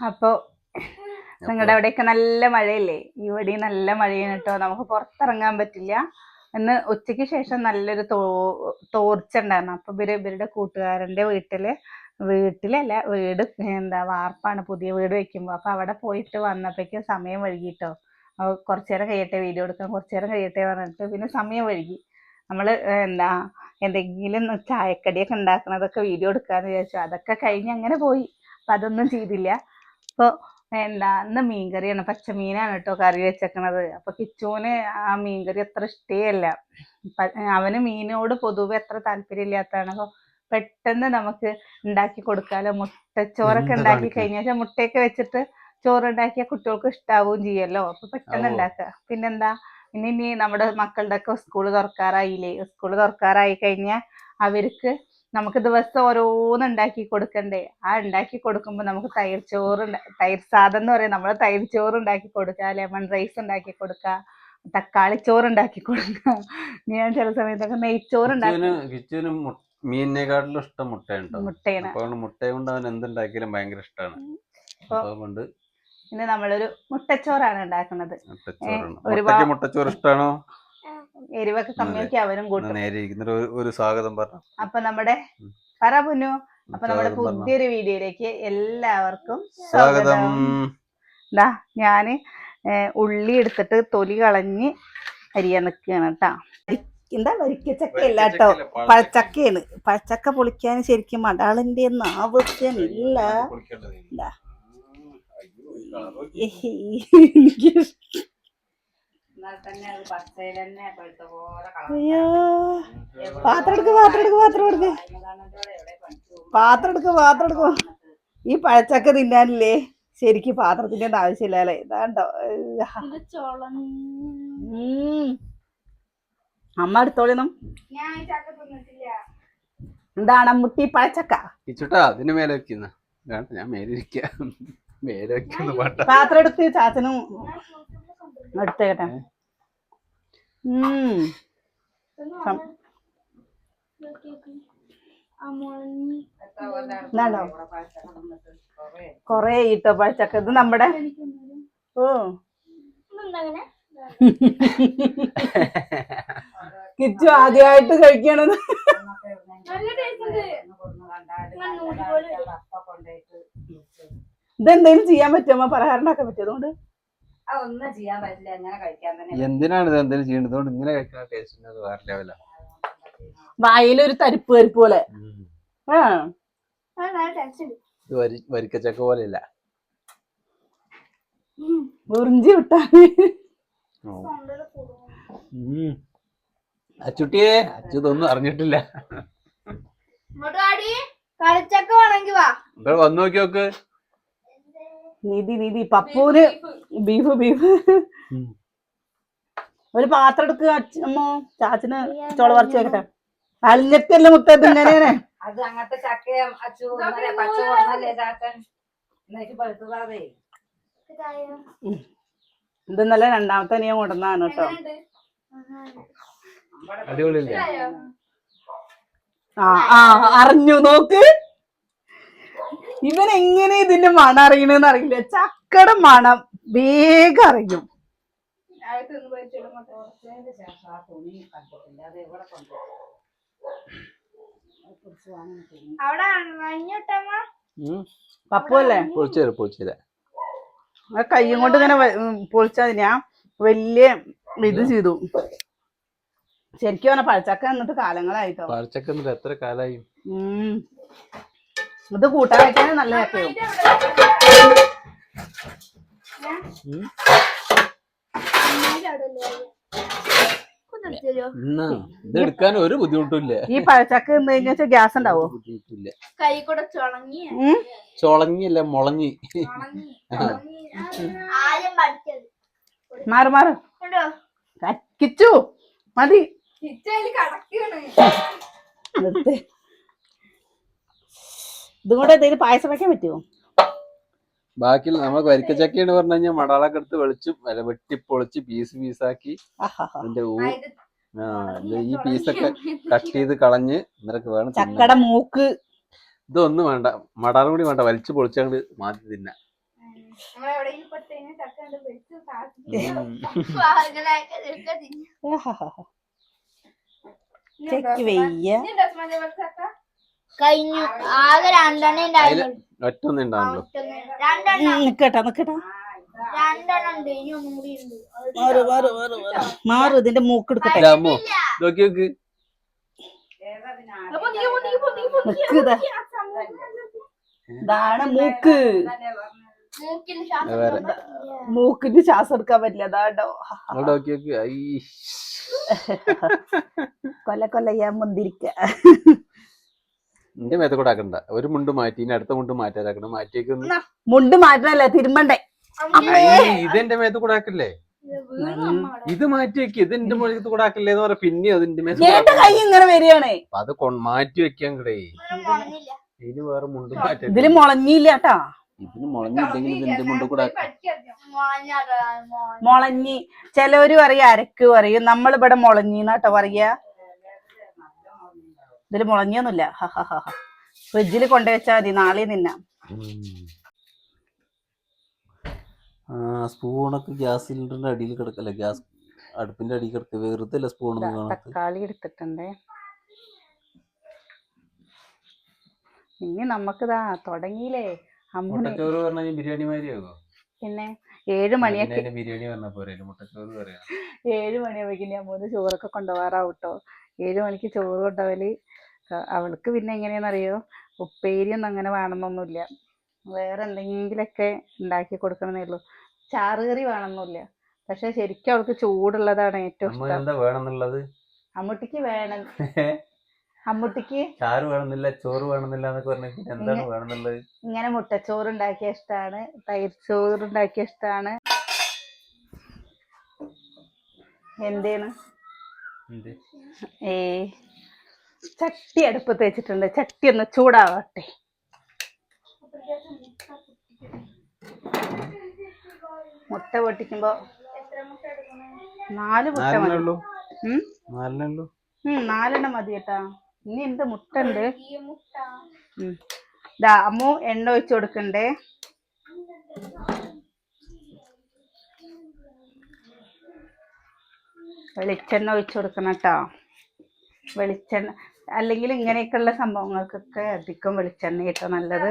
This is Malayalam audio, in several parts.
അപ്പൊ നിങ്ങളുടെ അവിടെയൊക്കെ നല്ല മഴയല്ലേ? ഇവിടെയും നല്ല മഴയാണ് കേട്ടോ നമുക്ക് പുറത്തിറങ്ങാൻ പറ്റില്ല. ഇന്ന് ഉച്ചയ്ക്ക് ശേഷം നല്ലൊരു തോ തോർച്ച ഉണ്ടായിരുന്നു അപ്പൊ ഇവർ ഇവരുടെ കൂട്ടുകാരന്റെ വീട്ടിൽ വീട്ടിലല്ല വീട് എന്താ വാർപ്പാണ്. പുതിയ വീട് വെക്കുമ്പോ. അപ്പൊ അവിടെ പോയിട്ട് വന്നപ്പോഴേക്കും സമയം വൈകിട്ടോ അപ്പൊ കുറച്ചു നേരം കഴിയട്ടെ വീഡിയോ എടുക്കാൻ കുറച്ചു നേരം കഴിയട്ടെ പറഞ്ഞിട്ട് പിന്നെ സമയം വൈകി. നമ്മൾ എന്താ എന്തെങ്കിലും ചായക്കടിയൊക്കെ ഉണ്ടാക്കണതൊക്കെ വീഡിയോ എടുക്കാന്ന് വിചാരിച്ചു. അതൊക്കെ കഴിഞ്ഞ് അങ്ങനെ പോയി. അപ്പൊ അതൊന്നും ചെയ്തില്ല. അപ്പൊ എന്താ ഇന്ന് മീൻകറിയാണ്. പച്ചമീനാണ് കേട്ടോ കറി വെച്ചേക്കണത്. അപ്പൊ കിച്ചുവിന് ആ മീൻകറി അത്ര ഇഷ്ടേയല്ല. അവന് മീനോട് പൊതുവെ അത്ര താല്പര്യം ഇല്ലാത്തതാണ് അപ്പൊ പെട്ടെന്ന് നമുക്ക് ഉണ്ടാക്കി കൊടുക്കാലോ. മുട്ടച്ചോറൊക്കെ ഉണ്ടാക്കി? കഴിഞ്ഞാൽ മുട്ടയൊക്കെ വെച്ചിട്ട് ചോറ് ഉണ്ടാക്കിയാൽ കുട്ടികൾക്ക് ഇഷ്ടാവുകയും ചെയ്യല്ലോ. അപ്പൊ പെട്ടെന്ന് ഉണ്ടാക്ക ഉണ്ടാക്കുക. പിന്നെന്താ ഇനി ഇനി നമ്മുടെ മക്കളുടെ ഒക്കെ സ്കൂൾ തുറക്കാറായില്ലേ? സ്കൂൾ തുറക്കാറായി കഴിഞ്ഞാൽ അവർക്ക് നമുക്ക് ദിവസം ഓരോന്ന് ഉണ്ടാക്കി കൊടുക്കണ്ടേ? ആ ഉണ്ടാക്കി കൊടുക്കുമ്പോൾ നമുക്ക് തൈര് ചോറ് തൈര് സാദം എന്ന് പറയും. നമ്മൾ തൈര് ചോറ് ഉണ്ടാക്കി കൊടുക്കുക ലെമൺ റൈസ് ഉണ്ടാക്കി കൊടുക്കുക തക്കാളി ചോറ് ഉണ്ടാക്കി കൊടുക്കുക. ഞാൻ ചില സമയത്തൊക്കെ നെയ്ച്ചോറ് ഉണ്ടാക്കി. മീനിനെക്കാട്ടിലും ഇഷ്ടം മുട്ടയുണ്ടോ. മുട്ടയാണ്. മുട്ട കൊണ്ട് അവൻ എന്തുണ്ടാക്കിയാലും ഭയങ്കര ഇഷ്ടമാണ് ഇന്ന് നമ്മളൊരു മുട്ടച്ചോറാണ് ഉണ്ടാക്കുന്നത്. ഒരുപാട് മുട്ടച്ചോറ് ഇഷ്ടാണോ? എരിവൊക്കെ കമ്മിയാക്കി അവരും കൂട്ടും. ഒരു- സ്വാഗതം പറഞ്ഞു. അപ്പൊ നമ്മുടെ. പറ പുന്നു. അപ്പൊ നമ്മുടെ പുതിയൊരു വീഡിയോയിലേക്ക് എല്ലാവർക്കും സ്വാഗതം. ദാ ഞാൻ ഉള്ളി എടുത്തിട്ട് തൊലി കളഞ്ഞ് അരിയാൻ നിൽക്കുകയാണ് കേട്ടാ. എന്താ വരിക്കച്ചക്ക അല്ല കേട്ടോ. പഴച്ചക്കയാണ്. പഴച്ചക്ക പൊളിക്കാൻ ശരിക്കും മടാളിന്റെ ഒന്നും ആവശ്യമില്ല. ഇതാ. അയ്യോ. പാത്രം എടുക്ക് പാത്രം എടുക്ക് പാത്രം എടുക്ക്. പാത്രം എടുക്ക് പാത്രം എടുക്ക്. ഈ പഴച്ചക്ക തിന്നാനില്ലേ? ശരിക്കും പാത്രത്തിന്റെ ഒന്നും ആവശ്യമില്ല അല്ലേ ഇതാണ്ടോ ഉം. അമ്മ എടുത്തോളിനും എന്താണ് മുട്ടി പഴച്ചക്ക? അതിന് മേലെ വെക്കുന്ന. വേണ്ട ഞാൻ മേലെ ഇരിക്ക മേലെ വെക്കുന്ന പാട്ട. പാത്രം എടുത്ത് ചാച്ചനും എടുത്തേക്കട്ടെ കൊറേ ഈട്ടോ പഴച്ചക്ക. ഇത് നമ്മുടെ ഓ. കിച്ചു ആദ്യമായിട്ട് കഴിക്കണത്. ഇതെന്തേലും ചെയ്യാൻ പറ്റുമോ? പലഹാരം ഉണ്ടാക്കാൻ പറ്റുമോ അതുകൊണ്ട് ഒന്നും ചെയ്യാൻ പറ്റില്ല. എങ്ങനെ കഴിക്കാൻ തന്നെ എന്തിനാണ് ഇത് എന്തെങ്കിലും ചെയ്യുന്നത് അതുകൊണ്ട് ഇങ്ങനെ കഴിക്കുന്ന ടേസ്റ്റ് അത് വേറെ ലെവല വായിലൊരു തരിപ്പ് തരിപ്പ് പോലെ. ആ. ഇത് വരി വരിക്കച്ചക്ക പോലെ ഇല്ല ഉറിഞ്ചി വിട്ടാണ് അച്ചുട്ടിയെ അച്ചു ഇതൊന്നും അറിഞ്ഞിട്ടില്ല. കളിച്ചക്ക വാ. വന്നു നോക്കി നോക്ക്. നിധി നിധി പപ്പൂര് ബീഫ് ബീഫ്. ഒരു പാത്രം എടുക്കുക അമ്മോ ചാച്ചന് ചോള പറിച്ചു വെക്കട്ടെ? അല്ലെ മുത്തത് ഇങ്ങനെയാണ്? അത് അങ്ങനത്തെ ചക്കയും ഇത് ഇന്നലെ രണ്ടാമത്തെ നീ കൊണ്ടുവന്നാണ് കേട്ടോ. അടിപൊളി ആ ആ അറിഞ്ഞു നോക്ക്. ഇവൻ എങ്ങനെ ഇതിന്റെ മണം അറിയണെന്ന് അറിയില്ല. ചക്കട മണം വേഗം അറിയും. ശേഷം ആ തുണി കണ്ടിട്ടില്ല അത് എവിടെ കൊണ്ടു അവിടെ മഞ്ഞിട്ടമ്മ പപ്പു അല്ലേ പൊളിച്ചു തരാം പൊളിച്ചു തരാം. ആ കയ്യും കൊണ്ട് ഇങ്ങനെ പൊളിച്ചാൽ ഞാൻ വലിയ ഇത് ചെയ്തു. ശരിക്കും പറഞ്ഞ പഴച്ചക്ക എന്നിട്ട് കാലങ്ങളായിട്ടോ. പഴച്ചക്ക എന്നിട്ട് എത്ര കാലായി? ഉം. ഇത് കൂട്ടാൻ വെക്കാൻ നല്ല എന്നാ ഇത് എടുക്കാൻ ഒരു ബുദ്ധിമുട്ടില്ല ഈ പഴച്ചക്ക എന്ന് കഴിഞ്ഞാൽ ഗ്യാസ് ഉണ്ടാവോ? ബുദ്ധിമുട്ടില്ല. കൈ കൂടെ? ചൊളങ്ങിയല്ല മുളഞ്ഞി. മാറ് മാറ്. കണ്ടോ? കിച്ചു മതി. കിച്ചു നിർത്ത്. ഇതും കൂടെ എന്തെങ്കിലും പായസം വെക്കാൻ പറ്റുമോ ബാക്കി നമ്മൾ വരിക്കച്ചക്കയാണ് പറഞ്ഞു കഴിഞ്ഞാൽ മടാളൊക്കെ എടുത്ത് വെളിച്ചും അല്ല വെട്ടി പൊളിച്ച് പീസ് പീസാക്കി. അതിന്റെ ഊ ആ ഈ പീസൊക്കെ കട്ട് ചെയ്ത് കളഞ്ഞ് നിനക്ക് വേണം ചക്കട മൂക്ക്. ഇതൊന്നും വേണ്ട. മടാളും കൂടി വേണ്ട. വലിച്ചു പൊളിച്ചങ്ങട് മാറ്റി തിന്നാ. ചക്ക വെയ്യ. കഴിഞ്ഞു. ആകെ രണ്ടെണ്ണേ ഉണ്ടായിരുന്നു. ഒറ്റൊന്നും ഉണ്ടാവുള്ളൂ. രണ്ടെണ്ണം. നിക്കട്ടെ നിക്കട്ടാ. രണ്ടെണ്ണം ഉണ്ട്. ഇനി ഒന്നും കൂടി ഉണ്ട്. മാറ് മാറ് മാറ് മാറ്. മാറ് ഇതിന്റെ മൂക്ക് എടുക്കട്ടെ അമ്മോ നോക്കി നോക്ക്. ഇതാണ് മൂക്ക്. മൂക്കിന് ശ്വാസം എടുക്കാൻ പറ്റില്ല. അതാണ്ടോ കൊല്ല കൊല്ല ഞാൻ മുന്തിരിക്ക. എന്റെ മേത്ത് കൂടെ ആക്കണ്ട. ഒരു മുണ്ട് മാറ്റി ഇനി അടുത്ത മുണ്ട് മാറ്റാതാക്കണം മാറ്റിയേക്കൊന്ന് മുണ്ട് മാറ്റണല്ല തിരുമ്പണ്ടേ? ഇതെന്റെ മേത്ത് കൂടെ ആക്കല്ലേ? ഇത് മാറ്റി വെക്ക് ഇത് എന്റെ മുകളിൽ കൂടെ ആക്കല്ലേ എന്ന് പറയാം. പിന്നെ അതിന്റെ മേത്ത് കൈ ഇങ്ങനെ വരികയാണേ. അത് മാറ്റി വെക്കാൻ കിടേ. ഇതിന് വേറെ മുണ്ട് മാറ്റി ഇതിൽ മുളഞ്ഞില്ല കേട്ടാ ഇതിന് മുളഞ്ഞില്ലെങ്കിൽ ഇതിന്റെ മുണ്ട് കൂടെ. മുളഞ്ഞി. ചിലവര് പറയും അരക്ക് പറയും. നമ്മളിവിടെ മുളഞ്ഞിന്നാട്ടോ പറയാ. ഇതിൽ മുളഞ്ഞൊന്നുമില്ല ഫ്രിഡ്ജിൽ കൊണ്ടുവച്ചാൽ മതി നാളെ തിന്നാം. ആ സ്പൂണൊക്കെ ഗ്യാസ് സിലിണ്ടറിന്റെ അടിയിൽ കിടക്കല്ലേ? ഗ്യാസ് അടുപ്പിന്റെ അടിയിൽ കിടക്കുക വെറുതെ അല്ല സ്പൂൺ തക്കാളി എടുത്തിട്ടുണ്ടേ. ഇനി നമുക്കിതാ തുടങ്ങിയില്ലേ? മുട്ടച്ചോറ് പറഞ്ഞാൽ ബിരിയാണി മാതിരിയാകോ പിന്നെ ഏഴ് മണിയൊക്കെ ബിരിയാണി പറഞ്ഞ പോരെ മുട്ടച്ചോറ് പറയാം. ഏഴ് മണിയാവുമ്പേക്കും ഞാൻ മൂന്ന് ചോറൊക്കെ കൊണ്ടുപോകാറാവും കേട്ടോ ഏഴ് മണിക്ക് ചോറ് കൊണ്ടുപോകൽ അവൾക്ക് പിന്നെ എങ്ങനെയാണെന്നറിയോ ഉപ്പേരിയൊന്നും അങ്ങനെ വേണമെന്നൊന്നുമില്ല. വേറെ എന്തെങ്കിലുമൊക്കെ ഉണ്ടാക്കി കൊടുക്കണമെന്നേ ഉള്ളൂ. ചാറുകറി വേണമെന്നില്ല പക്ഷെ ശരിക്കും അവൾക്ക് ചൂടുള്ളതാണ് ഏറ്റവും എന്താ വേണമെന്നുള്ളത്? അമ്മൂട്ടിക്ക് വേണം. അമ്മൂട്ടിക്ക് ചാറ് വേണമെന്നില്ല ചോറ് വേണമെന്നില്ല എന്നൊക്കെ പറഞ്ഞ പിന്നെ എന്താണ് വേണമെന്നുള്ളത്? ഇങ്ങനെ മുട്ടച്ചോറ് ഉണ്ടാക്കിയ ഇഷ്ടമാണ് തൈര് ചോറ് ഉണ്ടാക്കിയ ഇഷ്ടമാണ് എന്തേണ്? എന്ത്? ഏ ചട്ടി അടുപ്പത്ത് വെച്ചിട്ടുണ്ട്. ചട്ടി ഒന്ന് ചൂടാവട്ടെ. മുട്ട പൊട്ടിക്കുമ്പോ നാല് മുട്ട നാലെണ്ണേ മതി നാലെണ്ണം മതി കേട്ടാ. ഇനി എന്ത് മുട്ട. ഉണ്ട് ഉം. ദാ അമ്മു എണ്ണ ഒഴിച്ചു കൊടുക്കണ്ടേ. വെളിച്ചെണ്ണ ഒഴിച്ചു കൊടുക്കണം കേട്ടോ. വെളിച്ചെണ്ണ അല്ലെങ്കിൽ ഇങ്ങനെയൊക്കെയുള്ള സംഭവങ്ങൾക്കൊക്കെ അധികം വെളിച്ചെണ്ണ കേട്ടോ നല്ലത്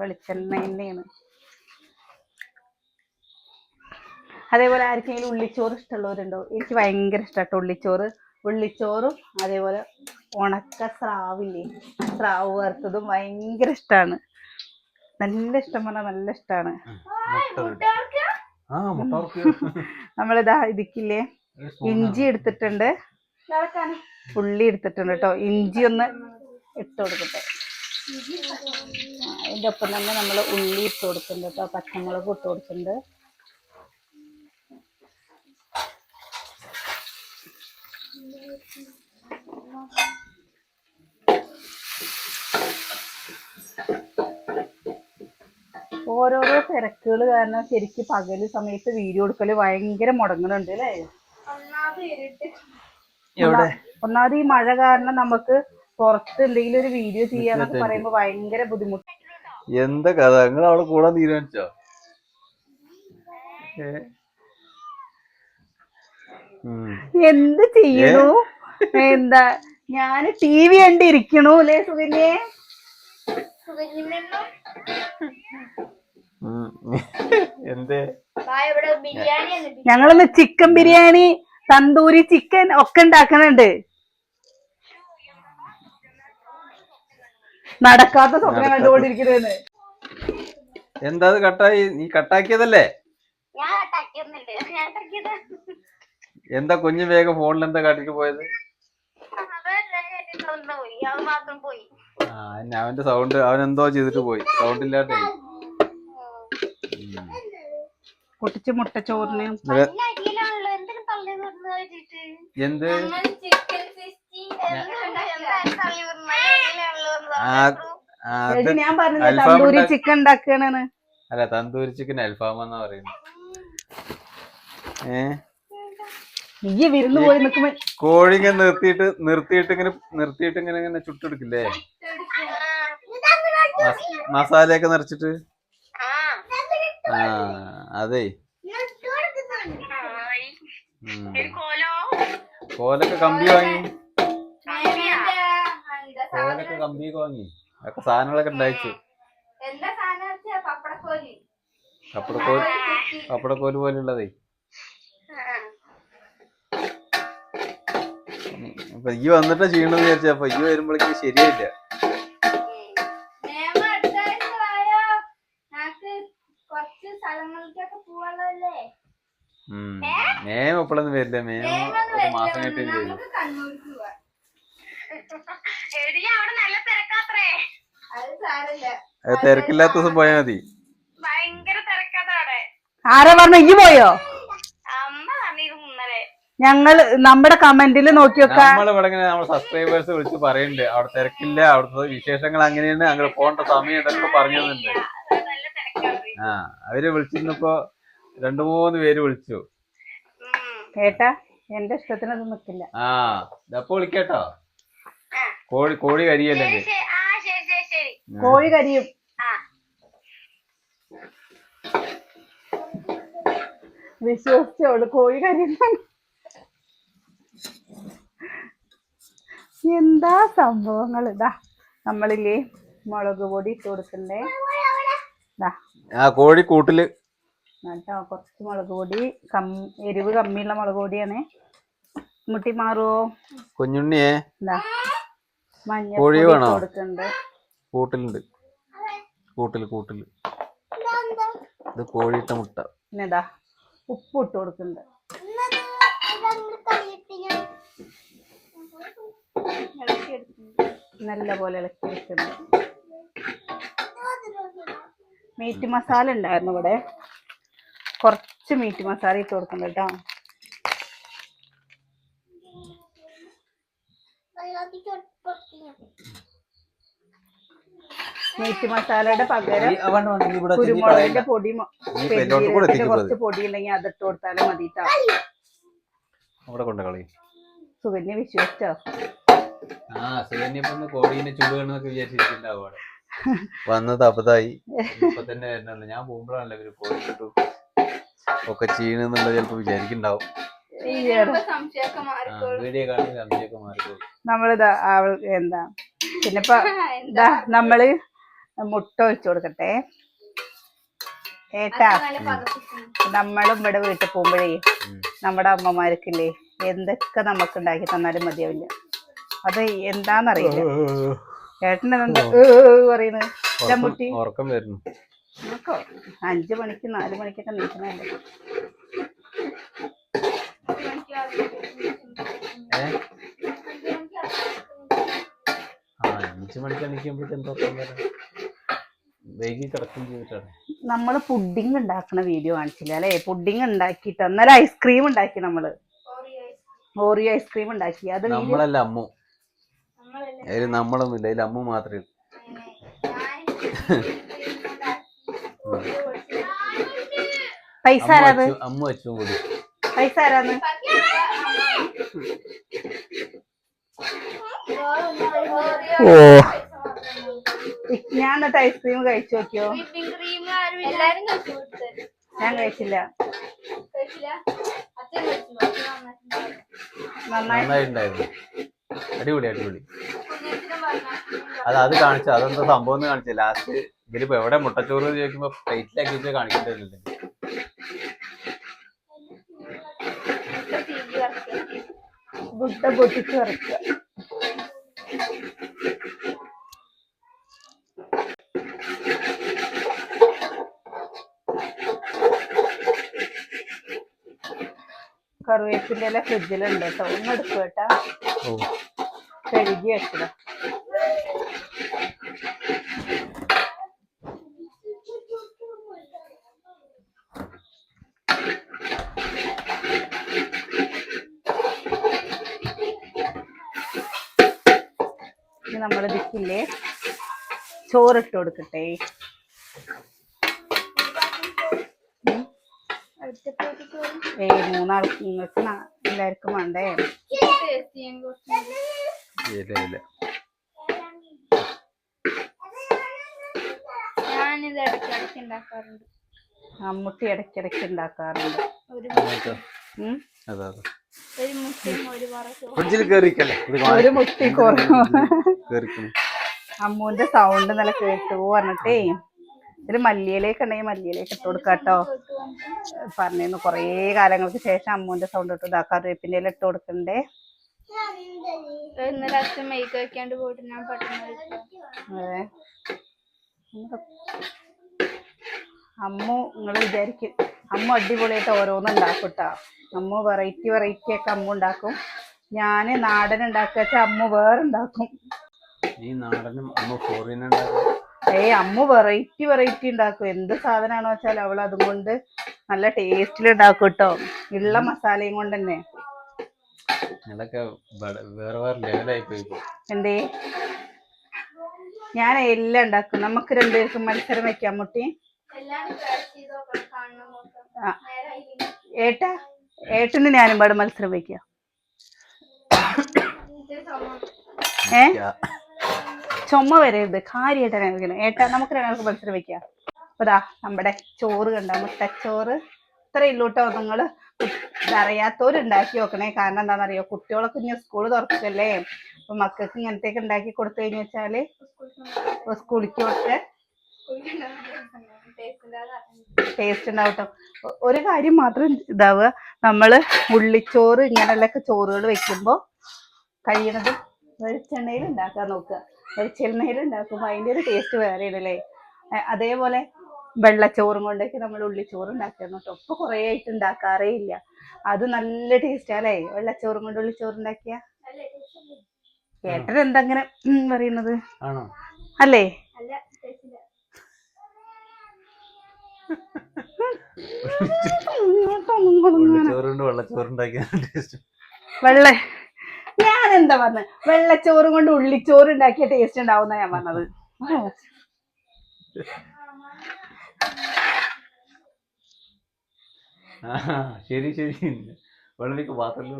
വെളിച്ചെണ്ണ തന്നെയാണ്. അതേപോലെ ആർക്കെങ്കിലും ഉള്ളിച്ചോറ് ഇഷ്ടമുള്ളവരുണ്ടോ? എനിക്ക് ഭയങ്കര ഇഷ്ടമാട്ടോ ഉള്ളിച്ചോറ്. ഉള്ളിച്ചോറും അതേപോലെ ഉണക്ക സ്രാവില്ലേ? സ്രാവ് വറുത്തതും ഭയങ്കര ഇഷ്ടമാണ്. നല്ല ഇഷ്ടം പറഞ്ഞാൽ നല്ല ഇഷ്ടമാണ്. നമ്മളിതാ ഇതിക്കില്ലേ ഇഞ്ചി എടുത്തിട്ടുണ്ട്. ഉള്ളി എടുത്തിട്ടുണ്ട് കേട്ടോ. ഇഞ്ചി ഒന്ന് ഇട്ട് കൊടുക്കട്ടെ. അതിന്റെ അതിന്റെ ഒപ്പം തന്നെ നമ്മൾ ഉള്ളി ഇട്ട് കൊടുക്കുന്നുണ്ട് കേട്ടോ. പച്ചമുളക് ഇട്ട് കൊടുക്കുന്നുണ്ട് ഓരോരോ തിരക്കുകൾ കാരണം ശരിക്കും പകൽ സമയത്ത് വീഡിയോ എടുക്കൽ ഭയങ്കര മുടങ്ങുന്നുണ്ട് അല്ലേ? ഒന്നാമത് ഈ മഴ കാരണം നമുക്ക് പുറത്ത് എന്തെങ്കിലും ഒരു വീഡിയോ ചെയ്യാന്നൊക്കെ പറയുമ്പോ ഭയങ്കര ബുദ്ധിമുട്ട്. എന്താ കഥ? നിങ്ങൾ അവിടെ കൂടാൻ തീരുമാനിച്ചോ? എന്ത് ചെയ്യണു? എന്താ? ഞാൻ ടി വി കണ്ടിരിക്കണു അല്ലേ സുകന്യെ? ഞങ്ങളൊന്ന് എന്തേ? ഇവിടെ ബിരിയാണി ആണ് ഞങ്ങളിന്ന് ചിക്കൻ ബിരിയാണി തന്തൂരി ചിക്കൻ ഒക്കെ ഉണ്ടാക്കുന്നുണ്ട് നടക്കാത്ത സ്വപ്നം കണ്ടുകൊണ്ടിരിക്കുന്നത് എന്താ കട്ടായി? നീ കട്ടാക്കിയതല്ലേ? എന്താ കുഞ്ഞു വേഗം ഫോണിൽ എന്താ കാട്ടിട്ട് പോയത്? അവന്റെ സൗണ്ട് അവൻ എന്തോ ചെയ്തിട്ട് പോയി. സൗണ്ട് ഇല്ലാത്ത പൊട്ടിച്ച് മുട്ടച്ചോറിന് നല്ല എന്ത്? പറഞ്ഞു. ഞാൻ തന്തൂരി ചിക്കൻ അല്ല തന്തൂരി ചിക്കൻ അൽഫാം എന്നാ പറയുന്നത് ഏ? ഈ വിരുന്ന് പോയി നിൽക്കുമ്പോ കോഴി ഇങ്ങനെ നിർത്തിയിട്ട് നിർത്തിയിട്ട് ഇങ്ങനെ നിർത്തിയിട്ട് ഇങ്ങനെ ഇങ്ങനെ ചുട്ടെടുക്കില്ലേ? മസ്- മസാലയൊക്കെ നിറച്ചിട്ട്? ആ. ആ അതെ. കോലൊക്കെ കമ്പി വാങ്ങി. കോലൊക്കെ കമ്പിയൊക്കെ വാങ്ങി. ഒക്കെ സാധനങ്ങളൊക്കെ ഉണ്ടായിച്ചു. പപ്പടക്കോലി. കപ്പടക്കോൽ പോലുള്ളതേ അപ്പൊ ഈ വന്നിട്ട് ചെയ്യണമെന്ന് വിചാരിച്ചപ്പോ ഈ വരുമ്പോഴേക്കും ശരിയായില്ല. മേം എപ്പോഴൊന്നും വരില്ല മേം ഒരു മാസം കഴിഞ്ഞിട്ട് വരും. അത് തിരക്കില്ലാത്ത ദിവസം പോയാ മതി. ആരാ പറഞ്ഞു ഈ പോയോ? ഞങ്ങൾ നമ്മുടെ കമന്റിൽ നോക്കിയൊക്കെ നോക്ക നമ്മളിവിടെ ഇങ്ങനെ നമ്മുടെ സബ്സ്ക്രൈബേഴ്സ് വിളിച്ച് പറയുന്നുണ്ട് അവിടെ തിരക്കില്ല അവിടുത്തെ വിശേഷങ്ങൾ അങ്ങനെയാണ്. അങ്ങനെ പോകേണ്ട സമയം ഇതൊക്കെ പറഞ്ഞു തന്നിട്ടുണ്ട്. ആ അവർ വിളിച്ചിരുന്നപ്പോ രണ്ടു മൂന്ന് പേര് വിളിച്ചു. കേട്ടാ എന്റെ ഇഷ്ടത്തിന് അത് നിക്കില്ല. ആ ഇതപ്പൊ വിളിക്കട്ടോ. കോഴി കോഴി കരിയല്ലേ കരിയല്ലെങ്കിൽ ശരി ആ ശരി ശരി ശരി. കോഴി കരിയും. ആ. വിശ്വസിച്ചോളൂ കോഴി കരിയുന്ന എന്താ സംഭവങ്ങൾ? ഇതാ നമ്മളില്ലേ മുളക് പൊടി ഇട്ട് കൊടുക്കണ്ടേ ആ കോഴി കൂട്ടിൽ കേട്ടോ കുറച്ച് മുളക് പൊടി കമ്മി എരിവ് കമ്മിയുള്ള മുളക് പൊടിയാണ്. മുട്ടി മാറുവോ കുഞ്ഞുണ്ണിയെ മഞ്ഞപ്പൊടി? കൊടുക്കണ്ട് കൂട്ടിലുണ്ട്. കൂട്ടിൽ കൂട്ടിൽ. ഇത് കോഴിയിട്ട മുട്ട. പിന്നെ ഇതാ ഉപ്പ് ഇട്ട് കൊടുക്കുന്നുണ്ട് നല്ല പോലെ ഇളക്കി വെക്കുന്നുണ്ട് മീറ്റ് മസാല ഉണ്ടായിരുന്നു ഇവിടെ. കുറച്ച് മീറ്റ് മസാല ഇട്ട് കൊടുക്കണം കേട്ടോ. മീറ്റ് മസാലയുടെ പകരം കുരുമുളകിന്റെ പൊടി കുറച്ച് പൊടി ഉണ്ടെങ്കിൽ അതിട്ട് കൊടുത്താലും മതി സുകന്യ വിശ്വസിച്ചോ? ആ വന്നത് അബദ്ധമായി. ഇപ്പൊ തന്നെ വരണല്ലോ. ഞാൻ പോകുമ്പോഴാണല്ലോ ഇവർ കോഴി ചുട്ടു ഒക്കെ ചെയ്യണെന്നുള്ളത് ചിലപ്പോ വിചാരിക്കുന്നുണ്ടാവും. മാറിക്കോളും. നമ്മളിതാ അവൾ എന്താ പിന്നെ ഇപ്പൊ ഇതാ നമ്മൾ മുട്ട ഒഴിച്ചു കൊടുക്കട്ടെ. ഏട്ടാ നമ്മളും ഇവിടെ വീട്ടിൽ പോകുമ്പോഴേ. നമ്മുടെ അമ്മമാർക്കില്ലേ എന്തൊക്കെ നമുക്ക് ഉണ്ടാക്കി തന്നാലും മതിയാവില്ല. അത് എന്താന്നറിയില്ല. ഏട്ടൻ എന്താ പറയുന്നത്? ഉറക്കം- മുട്ടി. ഉറക്കം. അഞ്ചു മണിക്ക് നാല് മണിക്കൊക്കെ നീക്കണല്ലേ അഞ്ചു മണിക്ക് വൈകി കിടക്കും ചെയ്തിട്ടാണ്. നമ്മൾ പുഡിങ് ഉണ്ടാക്കുന്ന വീഡിയോ കാണിച്ചില്ല? അല്ലേ? പുഡിങ് ഉണ്ടാക്കിയിട്ട് അന്നേരം ഐസ്ക്രീം ഉണ്ടാക്കി നമ്മൾ. ഓറിയോ ഐസ്ക്രീം ഉണ്ടാക്കി. അത് നമ്മളല്ല അമ്മു. നമ്മളൊന്നുമില്ല. അതിൽ അമ്മു മാത്രമേ ഉള്ളൂ. പൈസ അമ്മു ആരാത്? കൂടി പൈസ ആരാന്ന്? ഓ. ഞാൻ എന്നിട്ട് ഐസ്ക്രീം കഴിച്ചു നോക്കിയോ? എല്ലാരും കഴിച്ചു കൊടുത്തത് ഞാൻ കഴിച്ചില്ല. നന്നായിട്ടുണ്ടായിരുന്നു. അടിപൊളി അടിപൊളി. അത് അത് കാണിച്ചു. അതെന്താ സംഭവം എന്ന് കാണിച്ചു ലാസ്റ്റ് ഇതിലിപ്പോ എവിടെ മുട്ടച്ചോറ് ചോദിക്കുമ്പോ പ്ലേറ്റിലാക്കി വെച്ച് കാണിക്കേണ്ടതില്ല മുട്ട പൊട്ടിച്ച് വറക്കുക. കറിവേപ്പിന്റെ ഇല ഫ്രിഡ്ജിലുണ്ട് കേട്ടോ. ഒന്ന് എടുക്കുക കേട്ടാ. കഴുകി വെച്ചത് നമ്മൾ ഇതിക്കില്ലേ ചോറിട്ട് കൊടുക്കട്ടെ. മൂന്നാൾക്ക് നിങ്ങൾക്ക് എല്ലാവർക്കും വേണ്ടേ? ഞാനിത് ഉണ്ടാക്കാറുണ്ട്. അമ്മുട്ടി ഇടയ്ക്കിടയ്ക്ക് ഉണ്ടാക്കാറുണ്ട്. ഒരു മുട്ടി കുറവ്. അമ്മൂന്റെ സൗണ്ട് നല്ല കേട്ടു പറഞ്ഞിട്ടേ? ഒരു മല്ലിയിലേക്ക് ഉണ്ടെങ്കിൽ മല്ലിയിലേക്ക് ഇട്ട് കൊടുക്കാട്ടോ പറഞ്ഞിരുന്നു കുറേ കാലങ്ങൾക്ക് ശേഷം അമ്മുവിന്റെ സൗണ്ട് ഇട്ട് ഇതാക്കാം ഇല ഇട്ട് കൊടുക്കണ്ടേ? ഇന്നലെ അച്ഛൻ മേക്ക് വെക്കാണ്ട് പോയിട്ട് ഞാൻ പെട്ടെന്ന് കഴിച്ചു. അതെ. അമ്മു നിങ്ങൾ വിചാരിക്കും. അമ്മ അടിപൊളിയായിട്ട് ഓരോന്ന് ഉണ്ടാക്കൂട്ടാ അമ്മ വെറൈറ്റി വെറൈറ്റി ഒക്കെ അമ്മ ഉണ്ടാക്കും. ഞാൻ നാടൻ ഉണ്ടാക്കുക വെച്ചാൽ അമ്മ വേറെ ഉണ്ടാക്കും. ഈ നാടനും അമ്മ ഫോറിനുണ്ടാകും ഏയ് അമ്മ വെറൈറ്റി വെറൈറ്റി ഉണ്ടാക്കും. എന്ത് സാധനമാണെന്ന് വെച്ചാൽ അവൾ അതും കൊണ്ട് നല്ല ടേസ്റ്റിൽ ഉണ്ടാക്കും കേട്ടോ ഉള്ള മസാലയും കൊണ്ട് തന്നെ. എന്തേ? ഞാൻ എല്ലാം ഉണ്ടാക്കും. നമുക്ക് രണ്ടുപേർക്കും മത്സരം വെക്കാം മുട്ടി ഏട്ടാ ഏട്ടന് ഞാനും പാട് മത്സരം വെക്കാം. ഏ. ചുമ വരരുത്. കാര്യമായിട്ട് അനുഭവിക്കണം ഏട്ടാ നമുക്ക് രണ്ടാൾക്ക് മത്സരം വെക്കാം അതാ നമ്മുടെ ചോറ് കണ്ട? മുട്ടച്ചോറ് ഇത്രയേ ഉള്ളൂ കേട്ടോ നിങ്ങൾ. അറിയാത്തവര് ഉണ്ടാക്കി നോക്കണേ. കാരണം എന്താണെന്നറിയോ? കുട്ടികളൊക്കെ ഇനി സ്കൂൾ തുറക്കല്ലേ? അപ്പൊ മക്കൾക്ക് ഇങ്ങനത്തേക്ക് ഉണ്ടാക്കി കൊടുത്തു കഴിഞ്ഞു വെച്ചാൽ സ്കൂളിലേക്ക് ഒക്കെ ടേസ്റ്റ് ഉണ്ടാവും ട്ടോ. ഒരു കാര്യം മാത്രം ഇതാവുക. നമ്മൾ ഉള്ളിച്ചോറ് ഇങ്ങനെയുള്ള ചോറുകൾ വെക്കുമ്പോ കഴിയണതും വെളിച്ചെണ്ണയിൽ ഉണ്ടാക്കാൻ നോക്കുക. വെളിച്ചെണ്ണയിൽ ഉണ്ടാക്കുമ്പോൾ അതിന്റെ ഒരു ടേസ്റ്റ് വേറെയാണ് അല്ലേ അതേപോലെ വെള്ളച്ചോറും കൊണ്ടൊക്കെ നമ്മൾ ഉള്ളിച്ചോറ് ഉണ്ടാക്കിയിരുന്നു കേട്ടോ ഇപ്പൊ കുറേ ആയിട്ട് ഉണ്ടാക്കാറേ ഇല്ല അത് നല്ല ടേസ്റ്റാ അല്ലേ വെള്ളച്ചോറും കൊണ്ട് ഉള്ളിച്ചോറ് ഉണ്ടാക്കിയ എന്തങ്ങനെ. ഏട്ടൻ എന്താ അങ്ങനെ ഉം പറയുന്നത് അല്ലേ വെള്ളച്ചോറുണ്ടാക്കിയ വെള്ള ഞാൻ എന്താ പറഞ്ഞത് വെള്ളച്ചോറും കൊണ്ട് ഉള്ളിച്ചോറ് ഉണ്ടാക്കിയ ടേസ്റ്റ് ഉണ്ടാവുന്ന ഞാൻ പറഞ്ഞത്. ആ ശരി ശരി. വെള്ളമിക്ക് പാത്രത്തിൽ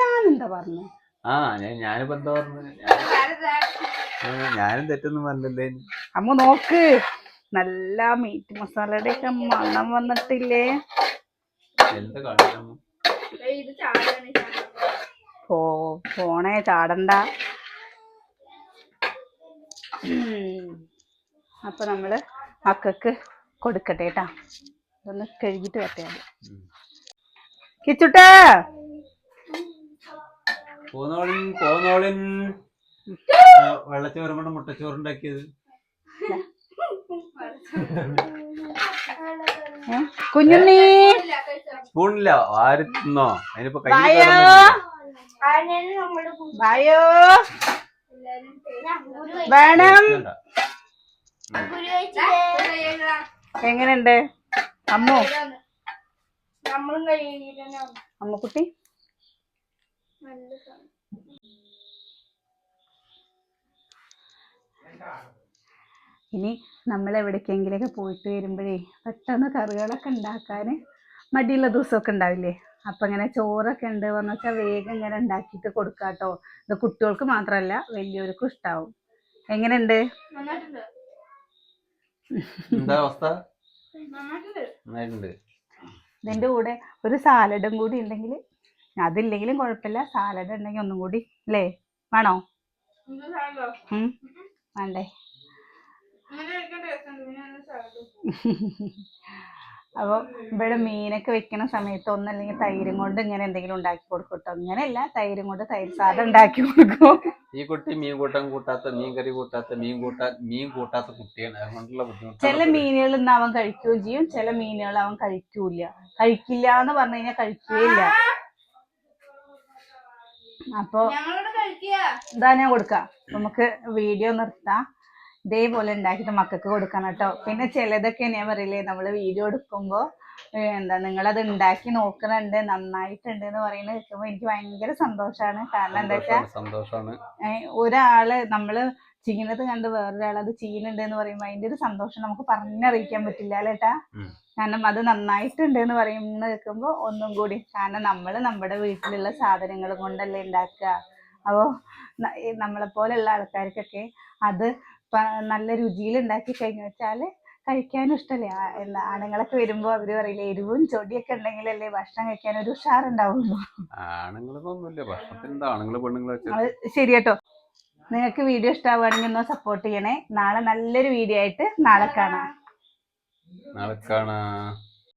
ഞാൻ എന്താ പറഞ്ഞു? ആ ഞാൻ ഞാനിപ്പോ എന്താ പറഞ്ഞു? ഞാൻ- ഞാനും തെറ്റൊന്നും പറഞ്ഞല്ലേ? അമ്മ നോക്ക്. നല്ല മീറ്റ് മസാലയുടെ ഒക്കെ മണം വന്നിട്ടില്ലേ? എന്താ കാണിക്കാമോ ഏയ് ഇത് ചാടാണ് ഈ സാധനം. പോ പോണേ ചാടണ്ട. അപ്പൊ നമ്മൾ മക്കൾക്ക് കൊടുക്കട്ടെ കേട്ടാ ഒന്ന് കഴുകിട്ട് വരട്ടെ കിച്ചുട്ടേ! പോന്നോളിൻ പോന്നോളിൻ. വെള്ളച്ചോറും കൊണ്ട് മുട്ടച്ചോറുണ്ടാക്കിയത്. കുഞ്ഞുണ്ണി. സ്പൂണില്ല. ആരുന്നോ അതിനിപ്പോ കു- taste വേണം. എങ്ങനെയുണ്ട്? അമ്മു? അമ്മുക്കുട്ടി? ഇനി നമ്മൾ എവിടേക്കെങ്കിലൊക്കെ പോയിട്ട് വരുമ്പോഴേ പെട്ടെന്ന് കറികളൊക്കെ ഉണ്ടാക്കാൻ മടിയുള്ള ദിവസമൊക്കെ ഉണ്ടാവില്ലേ? അപ്പം ഇങ്ങനെ ചോറൊക്കെ ഉണ്ട് എന്ന് വെച്ചാൽ വേഗം ഇങ്ങനെ ഉണ്ടാക്കിയിട്ട് കൊടുക്കാട്ടോ. ഇത് കുട്ടികൾക്ക് മാത്രമല്ല വലിയവർക്കും ഇഷ്ടാവും. എങ്ങനെയുണ്ട്? ഇതിന്റെ കൂടെ ഒരു സാലഡും കൂടി ഉണ്ടെങ്കിൽ അതില്ലെങ്കിലും കുഴപ്പമില്ല. സാലഡ് ഉണ്ടെങ്കിൽ ഒന്നും കൂടി അല്ലേ? വേണോ? വേണ്ടേ? അപ്പോൾ ഇവിടെ മീനൊക്കെ വെക്കണ സമയത്ത് ഒന്നല്ലെങ്കിൽ തൈരും കൊണ്ട് ഇങ്ങനെ എന്തെങ്കിലും ഉണ്ടാക്കി കൊടുക്കും കേട്ടോ ഇങ്ങനെയല്ല തൈരും കൊണ്ട് തൈര് സാധനം ഉണ്ടാക്കി കൊടുക്കും. ഈ കുട്ടി മീൻ കൂട്ടാൻ കൂട്ടാത്ത മീൻ കറി കൂട്ടാത്ത മീൻ കൂട്ടാ മീൻ കൂട്ടാത്ത കുട്ടിയാണ്. അതുകൊണ്ടുള്ള ചില ബുദ്ധിമുട്ട് മീനുകൾ ഇന്ന് അവൻ കഴിക്കുകയും ചെയ്യും ചില മീനുകൾ അവൻ കഴിക്കൂല കഴിക്കില്ല എന്ന് പറഞ്ഞു കഴിഞ്ഞാൽ കഴിക്കുകയില്ല അപ്പൊ ഇതാ ഞാൻ കൊടുക്കാം. നമുക്ക് വീഡിയോ നിർത്താം. ഇതേപോലെ ഉണ്ടാക്കിയിട്ട് മക്കൾക്ക് കൊടുക്കണം കേട്ടോ. പിന്നെ ചിലതൊക്കെ ഞാൻ പറയില്ലേ നമ്മൾ വീഡിയോ എടുക്കുമ്പോ എന്താ നിങ്ങളത് ഉണ്ടാക്കി നോക്കുന്നുണ്ട് നന്നായിട്ടുണ്ട് എന്ന് പറയുന്നത് കേൾക്കുമ്പോൾ എനിക്ക് ഭയങ്കര സന്തോഷമാണ് കാരണം എന്താ വെച്ചാ സന്തോഷമാണ് ഏഹ് ഒരാൾ നമ്മൾ ചെയ്യുന്നത് കണ്ട് വേറൊരാൾ അത് ചെയ്യുന്നുണ്ട് എന്ന് പറയുമ്പോൾ അതിന്റെ ഒരു സന്തോഷം നമുക്ക് പറഞ്ഞറിയിക്കാൻ പറ്റില്ല അല്ലേട്ടാ. കാരണം അത് നന്നായിട്ടുണ്ട് എന്ന് പറയുന്നത് കേൾക്കുമ്പോൾ ഒന്നും കൂടി. കാരണം നമ്മൾ നമ്മുടെ വീട്ടിലുള്ള സാധനങ്ങൾ കൊണ്ടല്ലേ ഉണ്ടാക്കുക. അപ്പോൾ നമ്മളെ പോലെയുള്ള ആൾക്കാർക്കൊക്കെ അത് നല്ല രുചിയിൽ ഉണ്ടാക്കി കഴിഞ്ഞു വെച്ചാൽ കഴിക്കാനും ഇഷ്ടമല്ലേ ആ, എന്താ ആണുങ്ങളൊക്കെ വരുമ്പോ അവർ പറയില്ലേ എരിവും ചൊടിയൊക്കെ ഉണ്ടെങ്കിലല്ലേ ഭക്ഷണം കഴിക്കാൻ ഒരു ഉഷാറുണ്ടാവുള്ളൂ. ആണുങ്ങളൊന്നുമില്ല ഭക്ഷണത്തിന് നിങ്ങൾക്ക് വീഡിയോ ഇഷ്ടമാവുകയാണെങ്കിൽ ഒന്ന് സപ്പോർട്ട് ചെയ്യണേ. നാളെ നല്ലൊരു വീഡിയോ ആയിട്ട് നാളെ കാണാം. നാളെ കാണാ.